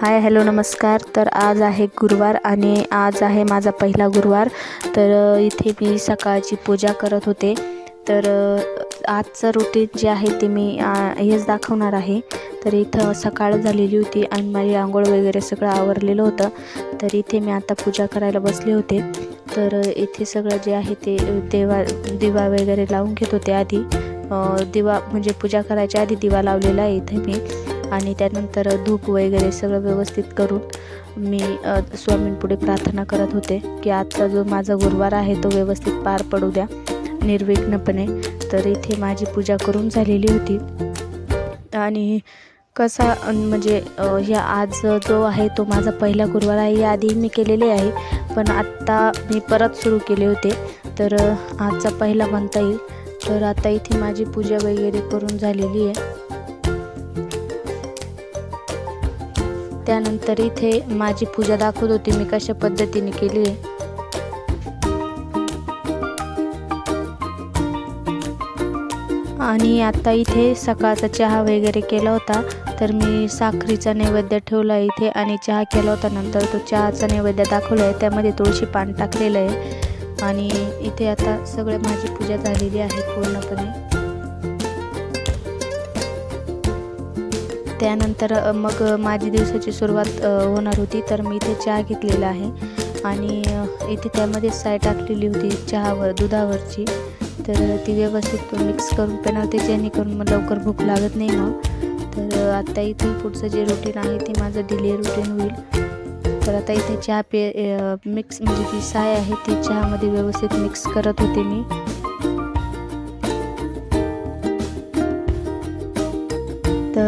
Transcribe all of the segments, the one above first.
Hi hello नमस्कार. तर आज आहे गुरुवार आणि आज आहे माझा पहिला गुरुवार. तर इथे मी सकाळची पूजा करत होते. तर आजचं रुटीन जे आहे ते मी हेच दाखवणार आहे. तर इथं सकाळ झालेली होती आणि माझी आंघोळ वगैरे सगळं आवरलेलं होतं. तर इथे मी आता पूजा करायला बसले होते. तर इथे सगळं जे आहे ते देवा दिवा वगैरे लावून घेत होते आधी. दिवा म्हणजे पूजा करायच्या आधी दिवा लावलेला आहे इथे मी. आणि त्यानंतर धूप वगैरे सगळं व्यवस्थित करून मी स्वामींपुढे प्रार्थना करत होते की आजचा जो माझा गुरुवार आहे तो व्यवस्थित पार पडू द्या निर्विघ्नपणे. तर इथे माझी पूजा करून झालेली होती. आणि कसा म्हणजे ह्या आज जो आहे तो माझा पहिला गुरुवार आहे याआधी मी केलेले आहे पण आत्ता मी परत सुरू केले होते. तर आजचा पहिला म्हणता येईल. तर आता इथे माझी पूजा वगैरे करून झालेली आहे. त्यानंतर इथे माझी पूजा दाखवत होती मी कशा पद्धतीने केली आहे. आणि आता इथे सकाळचा चहा वगैरे केला होता तर मी साखरीचा नैवेद्य ठेवला आहे इथे आणि चहा केला होता. नंतर तो चहाचा नैवेद्य दाखवला आहे त्यामध्ये तुळशी पान टाकलेलं आहे. आणि इथे आता सगळं माझी पूजा झालेली आहे पूर्णपणे. त्यानंतर मग माझी दिवसाची सुरुवात होणार होती. तर मी इथे चहा घेतलेला आहे. आणि इथे त्यामध्ये साय टाकलेली होती चहावर दुधावरची. तर ती व्यवस्थित मिक्स करून पेनवते जेणेकरून मग लवकर भूक लागत नाही मग. तर आत्ता आता इथून पुढचं जे रुटीन आहे ते माझं डिले रुटीन होईल. तर आता इथे चहा पे मिक्स म्हणजे ती साय आहे ती चहामध्ये व्यवस्थित मिक्स करत होते मी.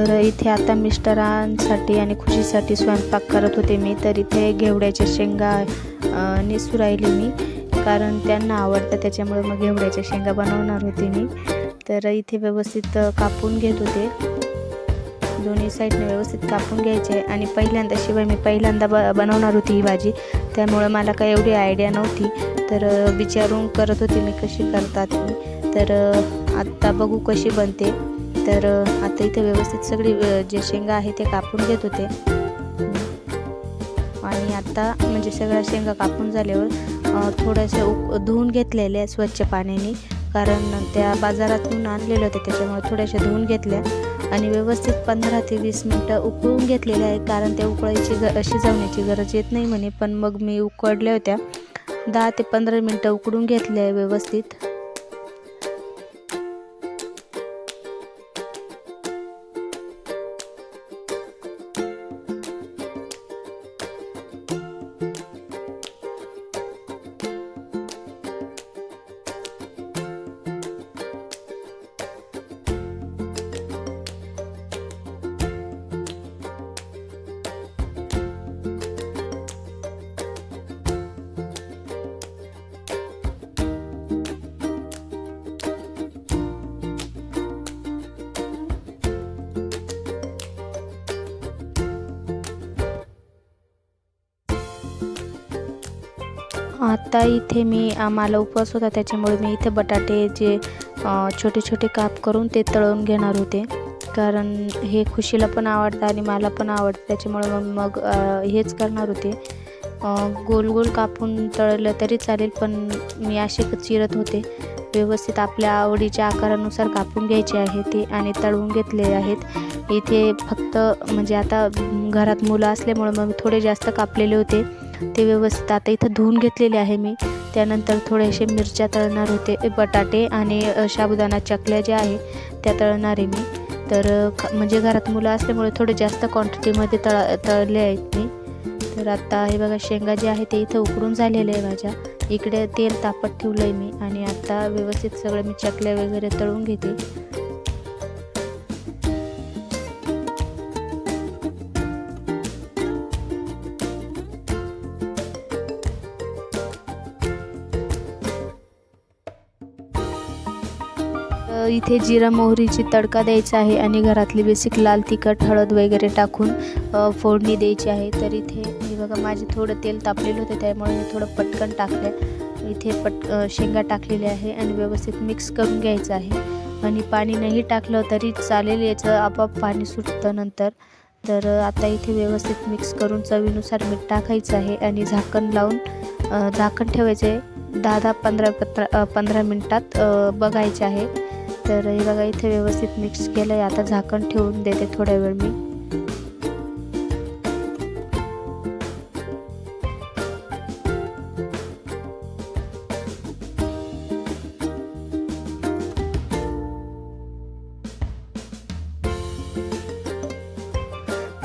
तर इथे आता मिस्टरांसाठी आणि खुशीसाठी स्वयंपाक करत होते मी. तर इथे घेवड्याच्या शेंगा निसू राहिली मी. कारण त्यांना आवडतं त्याच्यामुळे मग घेवड्याच्या शेंगा बनवणार होते मी. तर इथे व्यवस्थित कापून घेत होते. दोन्ही साईडने व्यवस्थित कापून घ्यायचे. आणि पहिल्यांदा शिवाय मी पहिल्यांदा ब बनवणार होती ही भाजी. त्यामुळे मला काही एवढी आयडिया नव्हती. तर विचारून करत होते मी कशी करतात मी तर आत्ता बघू कशी बनते. तर आता इथे व्यवस्थित सगळी जे शेंगा आहे ते कापून घेत होते. आणि आता म्हणजे सगळ्या शेंगा कापून झाल्यावर थोड्याशा उक धुवून घेतलेल्या स्वच्छ पाण्याने. कारण त्या बाजारातून आणलेल्या होत्या त्याच्यामुळे थोड्याशा धुवून घेतल्या. आणि व्यवस्थित पंधरा ते वीस मिनटं उकळून घेतलेल्या आहे कारण त्या उकळायची ग शिजवण्याची गरज येत नाही म्हणे. पण मग मी उकळल्या होत्या. दहा ते पंधरा मिनटं उकडून घेतल्या आहे व्यवस्थित. आता इथे मी आम्हाला उपवास होता त्याच्यामुळे मी इथे बटाटे जे छोटे छोटे काप करून ते तळून घेणार होते. कारण हे खुशीला पण आवडतं आणि मला पण आवडतं त्याच्यामुळे मग मग हेच करणार होते. गोल गोल कापून तळलं तरी चालेल पण मी असे चिरत होते. व्यवस्थित आपल्या आवडीच्या आकारानुसार कापून घ्यायचे आहे ते आणि तळून घेतले आहेत. इथे फक्त म्हणजे आता घरात मुलं असल्यामुळे मग थोडे जास्त कापलेले होते. ते व्यवस्थित आता इथं धुवून घेतलेले आहे मी. त्यानंतर थोडेसे मिरच्या तळणार होते बटाटे आणि साबुदाणा चकल्या ज्या आहे त्या तळणार आहे मी. तर ख- म्हणजे घरात मुलं असल्यामुळे थोडे जास्त क्वांटिटीमध्ये तळा तळले आहेत मी. तर आता हे बघा शेंगा जे आहे ते इथं उकडून झालेले आहे माझ्या. इकडे तेल तापत ठेवलं आहे मी आणि आता व्यवस्थित सगळं मी चकल्या वगैरे तळून घेते. इथे जिरा मोहरीची तडका द्यायचा आहे आणि घरातली बेसिक लाल तिखट हळद वगैरे टाकून फोडणी द्यायची आहे. तर इथे हे बघा माझे थोडं तेल तापलेलं होतं त्यामुळे मी थोडं पटकन टाकलं इथे पट शेंगा टाकलेल्या आहे आणि व्यवस्थित मिक्स करून घ्यायचं आहे. आणि पाणी नाही टाकलं तरी चालेल याचं आपोआप पाणी सुटतं नंतर. तर आता इथे व्यवस्थित मिक्स करून चवीनुसार मीठ टाकायचं आहे आणि झाकण लावून झाकण ठेवायचं आहे दहा दहा पंधरा पत्रा पंधरा मिनटात बघायचे आहे. तर हे बघा इथे व्यवस्थित मिक्स केलं आहे आता झाकण ठेवून देते थोड्या वेळ मी.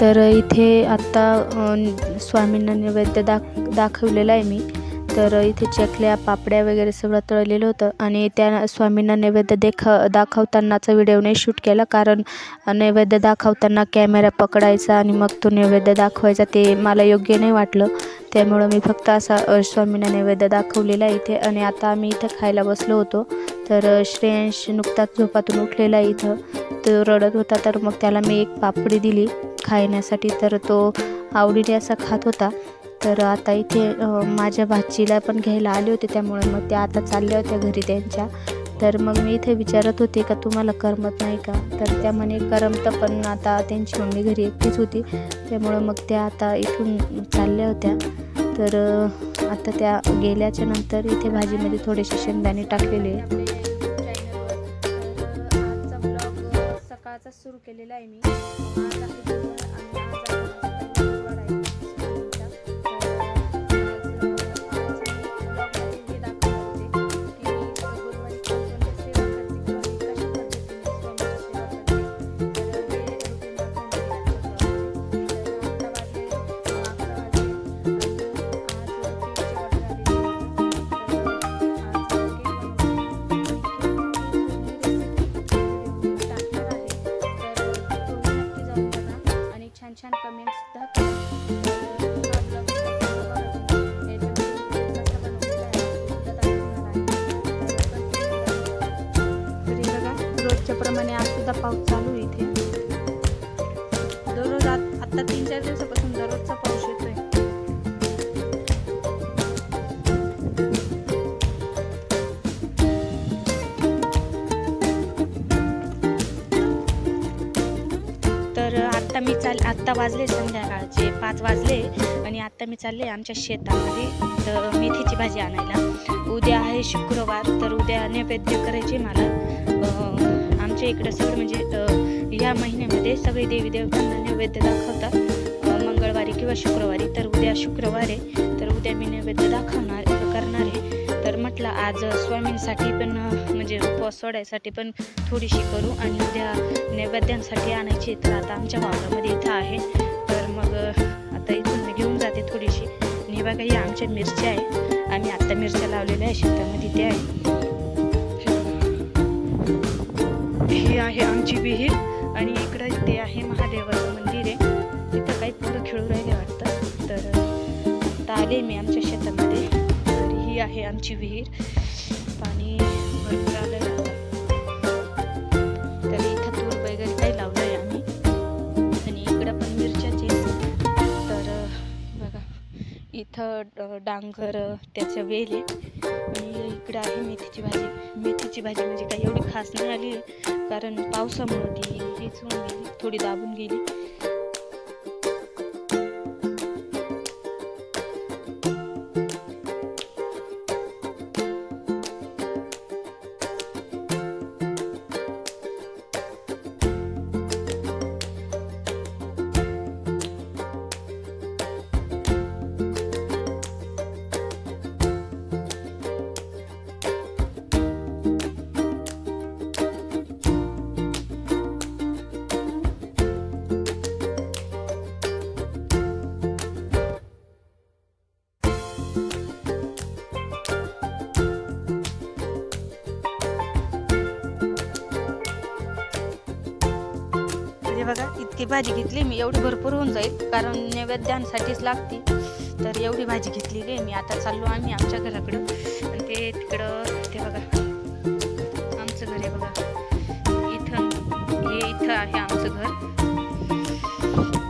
तर इथे आत्ता स्वामींना नैवेद्य दाख दाखवलेला आहे मी. तर इथे चकल्या पापड्या वगैरे सगळं तळलेलं होतं. आणि त्या स्वामींना नैवेद्य देखा दाखवतानाचा व्हिडिओ नाही शूट केला. कारण नैवेद्य दाखवताना कॅमेरा पकडायचा आणि मग तो नैवेद्य दाखवायचा ते मला योग्य नाही वाटलं. त्यामुळं मी फक्त असा स्वामींना नैवेद्य दाखवलेला आहे इथे. आणि आता आम्ही इथं खायला बसलो होतो. तर श्रेयांश नुकताच झोपातून उठलेला आहे इथं. तो रडत होता तर मग त्याला मी एक पापडी दिली खाण्यासाठी तर तो आवडीने असा खात होता. तर आता इथे माझ्या भाचीला पण घ्यायला आले होते त्यामुळे मग त्या आता चालल्या होत्या घरी त्यांच्या. तर मग मी इथे विचारत होते का तुम्हाला करमत नाही का? तर त्या म्हणे करमतं पण आता त्यांची मम्मी घरी एकटीच होती त्यामुळं मग त्या आता इथून चालल्या होत्या. तर आता त्या गेल्याच्यानंतर इथे भाजीमध्ये थोडेसे शेंगदाणे टाकलेले आहे सकाळचा सुरू केलेला आहे मी. चाल आत्ता वाजले संध्याकाळचे पाच वाजले आणि आत्ता मी चालले आमच्या शेतामध्ये. तर मेथीची भाजी आणायला. उद्या आहे शुक्रवार तर उद्या नैवेद्य करायचे मला. आमच्या इकडं सगळं म्हणजे या महिन्यामध्ये सगळे देवी देवतांना नैवेद्य दाखवतात. मंगळवारी किंवा शुक्रवारी तर उद्या शुक्रवार आहे. मी नैवेद्य दाखवणार करणार आहे. तर म्हटलं आज स्वामींसाठी पण म्हणजे उपवास सोडायसाठी पण थोडीशी करू आणि उद्या नैवेद्यांसाठी आणायची तर आता आमच्या वावरामध्ये इथं आहे. तर मग आता इथून मी घेऊन जाते थोडीशी. आणि बघा ही आमच्या मिरच्या आहे. आम्ही आत्ता मिरच्या लावलेल्या आहे शेतामध्ये ते आहे ही आहे आमची विहीर आणि इकडं आले मी आमच्या शेतामध्ये. तर ही आहे आमची विहीर. पाणी भरपूर आलं तर इथं तूर वगैरे काही लावलं आहे आम्ही. आणि इकडं पण मिरच्याचे. तर बघा इथं डांगर त्याचं वेल. आहे आणि इकडं आहे मेथीची भाजी. मेथीची भाजी म्हणजे काही एवढी खास नाही आली. कारण पावसामुळे ती हेच होऊन गेली थोडी दाबून गेली. ती भाजी घेतली मी एवढी भरपूर होऊन जाईल कारण नैवेद्यांसाठीच लागते. तर एवढी भाजी घेतलेली आहे मी आता चाललो आम्ही आमच्या घराकडं. आणि ते तिकडं ते बघा. आमचं घर आहे बघा. इथं हे इथं आहे आमचं घर.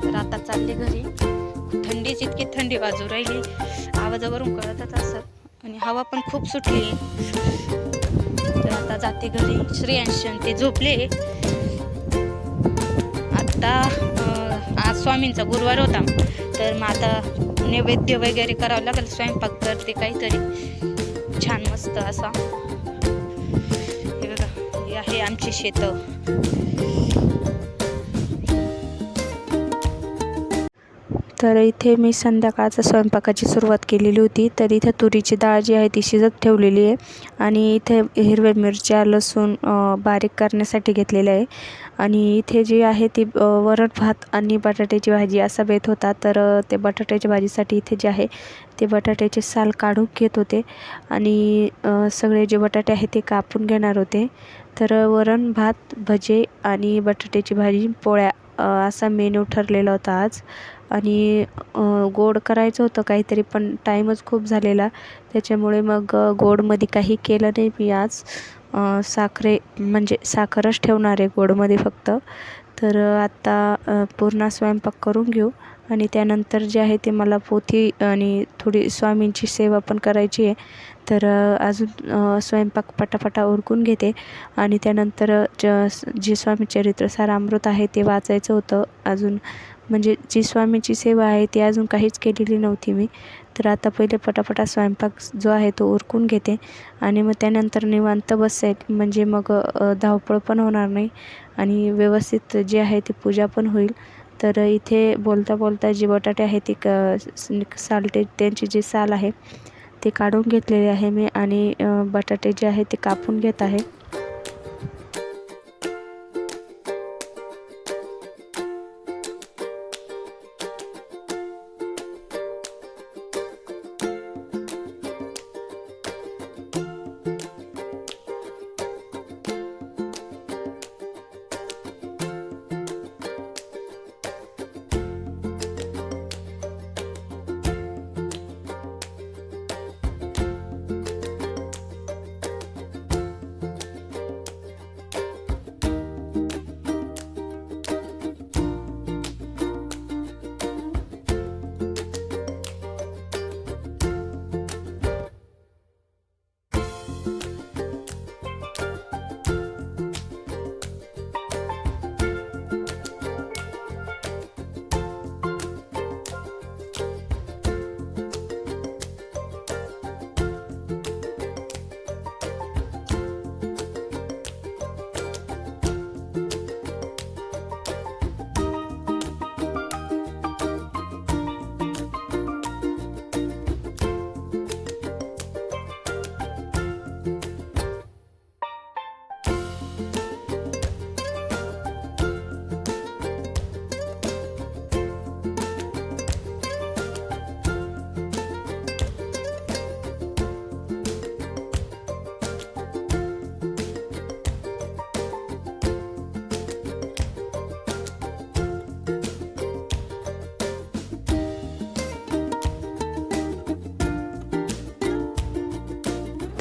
तर आता चालले घरी. थंडीच इतकी थंडी बाजू राहिली. आवाजावरून कळतच असं. आणि हवा पण खूप सुटली. आहे तर आता जाते घरी. श्रेयांश आणि ते झोपले. आता आज आज स्वामींचा गुरुवार होता. तर मग आता नैवेद्य वगैरे करावं लागेल स्वयंपाक करते काहीतरी. छान मस्त असा. हे बघा हे आहे आमची शेतं. तर इथे मी संध्याकाळचा स्वयंपाकाची सुरुवात केलेली होती. तर इथे तुरीची डाळ जी आहे ती शिजत ठेवलेली आहे. आणि इथे हिरव्या मिरच्या लसूण बारीक करण्यासाठी घेतलेलं आहे. आणि इथे जी आहे ती वरण भात आणि बटाट्याची भाजी असा बेत होता. तर ते बटाट्याच्या भाजीसाठी इथे जे आहे ते बटाट्याचे साल काढून घेत होते. आणि सगळे जे बटाटे आहेत ते कापून घेणार होते. तर वरण भात भजे आणि बटाट्याची भाजी पोळ्या असा मेन्यू ठरलेला होता आज. आणि गोड करायचं होतं काहीतरी पण टाईमच खूप झालेला. त्याच्यामुळे मग गोडमध्ये काही केलं नाही मी आज. साखरे म्हणजे साखरच ठेवणार आहे गोडमध्ये फक्त. तर आत्ता पूर्ण स्वयंपाक करून घेऊ. आणि त्यानंतर जे आहे ते मला पोथी आणि थोडी स्वामींची सेवा पण करायची आहे. तर अजून स्वयंपाक पटापटा उरकून घेते. आणि त्यानंतर ज जे स्वामी चरित्रसार सारामृत आहे ते वाचायचं होतं. अजून म्हणजे जी स्वामीची सेवा आहे ती अजून काहीच केलेली नव्हती मी. तर आता पहिले पटापटा स्वयंपाक जो आहे तो उरकून घेते. आणि मग त्यानंतर निवांत बसेल. म्हणजे मग धावपळ पण होणार नाही. आणि व्यवस्थित जे आहे ती पूजा पण होईल. तर इथे बोलता बोलता जी बटाटे आहे ती क सालटे त्यांची जी साल आहे ते काढून घेतलेले आहे मी. आणि बटाटे जे आहे ते कापून घेत आहे.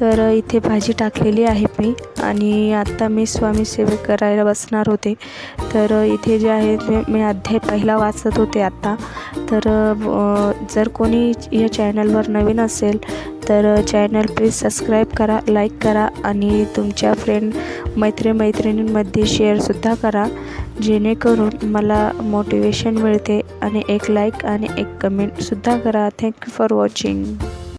तर इथे भाजी टाकलेली आहे मी आणि आत्ता मी स्वामी सेवे करायला बसणार होते. तर इथे जे आहे मी मी अध्याय पहिला वाचत होते आत्ता तर जर कोणी या चॅनलवर नवीन असेल तर चॅनल प्लीज सबस्क्राईब करा लाईक करा आणि तुमच्या फ्रेंड मैत्रिमैत्रिणींमध्ये शेअरसुद्धा करा. जेणेकरून मला मोटिवेशन मिळते आणि एक लाईक आणि एक कमेंटसुद्धा करा. Thank you for watching